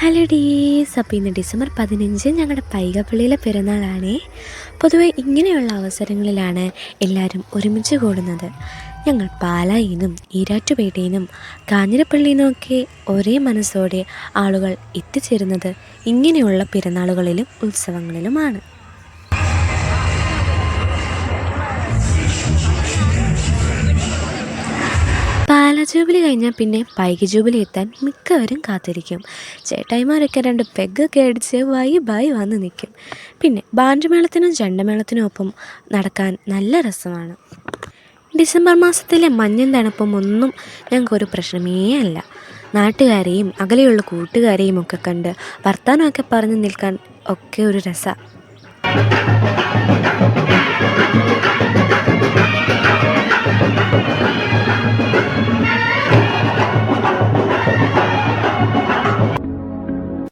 Hello ഡീസ് അപ്പോൾ ഇന്ന് December പതിനഞ്ച്. ഞങ്ങളുടെ പൈകപ്പള്ളിയിലെ പിറന്നാളാണേ പൊതുവെ ഇങ്ങനെയുള്ള അവസരങ്ങളിലാണ് എല്ലാവരും ഒരുമിച്ച് കൂടുന്നത്. ഞങ്ങൾ പാലായിൽ നിന്നും ഈരാറ്റുപേട്ടയിൽ നിന്നും കാഞ്ഞിരപ്പള്ളിയിൽ നിന്നുമൊക്കെ ഒരേ മനസ്സോടെ ആളുകൾ എത്തിച്ചേരുന്നത് ഇങ്ങനെയുള്ള പിറന്നാളുകളിലും ഉത്സവങ്ങളിലുമാണ്. ജൂബിലി കഴിഞ്ഞാൽ പിന്നെ പൈകി ജൂബിലി എത്താൻ മിക്കവരും കാത്തിരിക്കും. ചേട്ടായിമാരൊക്കെ രണ്ട് പെഗ്ഗൊക്കെ അടിച്ച് വൈ ബൈ വന്ന് നിൽക്കും. പിന്നെ ബാൻഡുമേളത്തിനും ചെണ്ടമേളത്തിനും ഒപ്പം നടക്കാൻ നല്ല രസമാണ്. ഡിസംബർ മാസത്തിലെ മഞ്ഞും തണുപ്പും ഒന്നും ഞങ്ങൾക്കൊരു പ്രശ്നമേ അല്ല. നാട്ടുകാരെയും അകലെയുള്ള കൂട്ടുകാരെയും ഒക്കെ കണ്ട് വർത്തമാനമൊക്കെ പറഞ്ഞു നിൽക്കാൻ ഒക്കെ ഒരു രസമാണ്